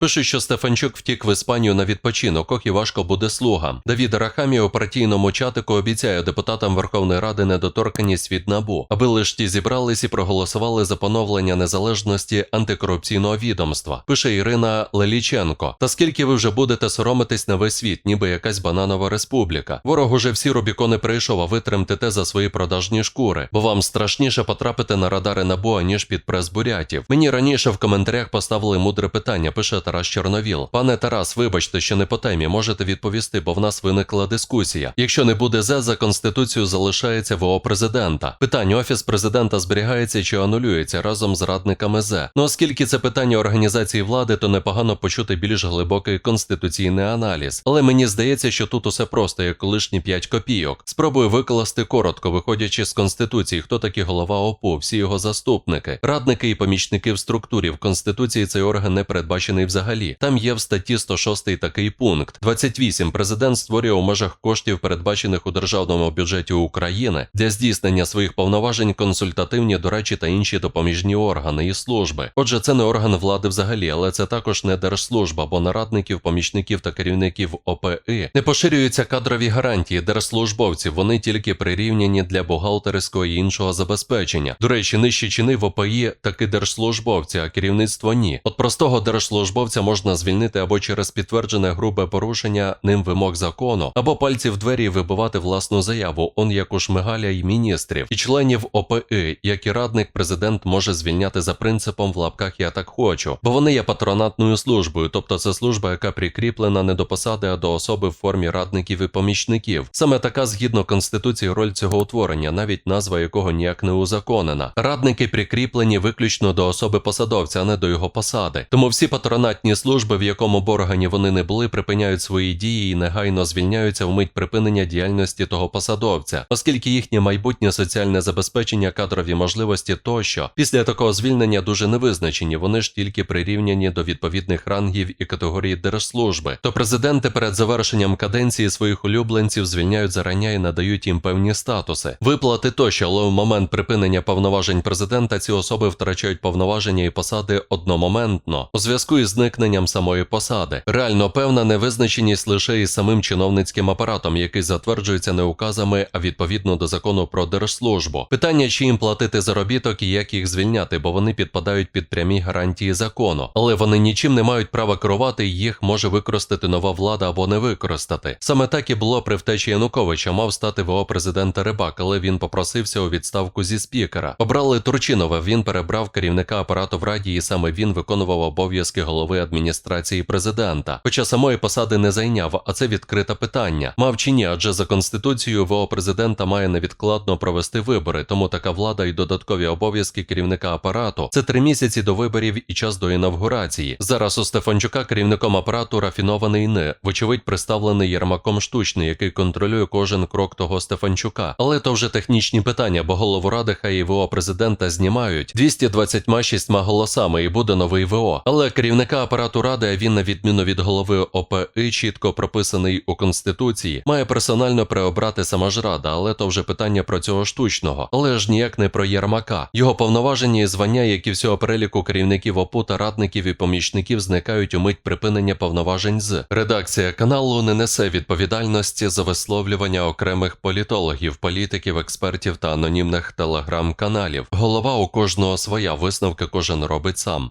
Пишуть, що Стефанчук втік в Іспанію на відпочинок, ох і важко буде слугам. Давід Рахамі у партійному чатику обіцяє депутатам Верховної Ради недоторканність від набу, аби лиш ті зібрались і проголосували за поновлення незалежності антикорупційного відомства. Пише Ірина Леліченко. Та скільки ви вже будете соромитись на весь світ, ніби якась бананова республіка? Ворог уже всі Рубікони прийшов, а ви тремтете за свої продажні шкури, бо вам страшніше потрапити на радари набу, аніж під прес бурятів. Мені раніше в коментарях поставили мудре питання. Пише Тарас Чорновіл. Пане Тарас, вибачте, що не по темі, можете відповісти, бо в нас виникла дискусія. Якщо не буде зе, за конституцію залишається ВО президента. Питання офіс президента зберігається чи анулюється разом з радниками зе. Ну оскільки це питання організації влади, то непогано почути більш глибокий конституційний аналіз. Але мені здається, що тут усе просто як колишні 5 копійок. Спробую викласти коротко, виходячи з конституції, хто такі голова ОПУ, всі його заступники, радники і помічники в структурі. В конституції цей орган не передбачений взагалі. Там є в статті 106 такий пункт. 28. Президент створює у межах коштів, передбачених у державному бюджеті України, для здійснення своїх повноважень консультативні, дорадчі та інші допоміжні органи і служби. Отже, це не орган влади взагалі, але це також не держслужба, бо на радників, помічників та керівників ОПИ не поширюються кадрові гарантії держслужбовців. Вони тільки прирівняні для бухгалтерського і іншого забезпечення. До речі, нижчі чини в ОПІ таки держслужбовці, а керівництво ні. От простого держслужбовця можна звільнити або через підтверджене грубе порушення ним вимог закону, або пальці в двері вибивати власну заяву. Он як у Шмигаля і міністрів і членів ОПИ, як і радник, президент може звільняти за принципом в лапках я так хочу, бо вони є патронатною службою, тобто це служба, яка прикріплена не до посади, а до особи в формі радників і помічників. Саме така згідно конституції роль цього утворення, навіть назва якого ніяк не узаконена. Радники прикріплені виключно до особи посадовця, а не до його посади. Тому всі патронатні служби, в якому б органі вони не були, припиняють свої дії і негайно звільняються в мить припинення діяльності того посадовця, оскільки їхнє майбутнє соціальне забезпечення, кадрові можливості тощо після такого звільнення дуже невизначені. Вони ж тільки прирівняні до відповідних рангів і категорій держслужби. То президенти перед завершенням каденції своїх улюбленців звільняють зарання і надають їм певні статуси, виплати тощо, але в момент припинення повноважень президента ці особи втрачають повноваження і посади одномоментно у зв'язку із зникненням самої посади. Реально певна невизначеність лише із самим чиновницьким апаратом, який затверджується не указами, а відповідно до закону про держслужбу. Питання, чи їм платити заробіток і як їх звільняти, бо вони підпадають під прямі гарантії закону, але вони нічим не мають права керувати, їх може використати нова влада або не використати. Саме так і було при втечі Януковича. Мав стати ВО президента Рибак, але він попросився у відставку зі спікера. Обрали Турчинова. Він перебрав керівника апарату в раді, і саме він виконував обов'язки голови адміністрації президента. Хоча самої посади не зайняв, а це відкрите питання. Мав чи ні, адже за конституцією ВО президента має невідкладно провести вибори, тому така влада і додаткові обов'язки керівника апарату це три місяці до виборів і час до інавгурації. Зараз у Стефанчука керівником апарату рафінований не, вочевидь, представлений Єрмаком штучний, який контролює кожен крок того Стефанчука. Але то вже технічні питання, бо голову ради хай і ВО президента знімають 226 голосами і буде новий ВО. Але керівника апарату ради, він на відміну від голови ОПИ, чітко прописаний у конституції, має персонально переобрати сама ж рада, але то вже питання про цього штучного, але ж ніяк не про Єрмака. Його повноваження і звання, як і всього переліку керівників ОПУ та радників і помічників, зникають у мить припинення повноважень з редакція каналу не несе відповідальності за висловлювання окремих політологів, політиків, експертів та анонімних телеграм-каналів. Голова у кожного своя висновки кожен робить сам.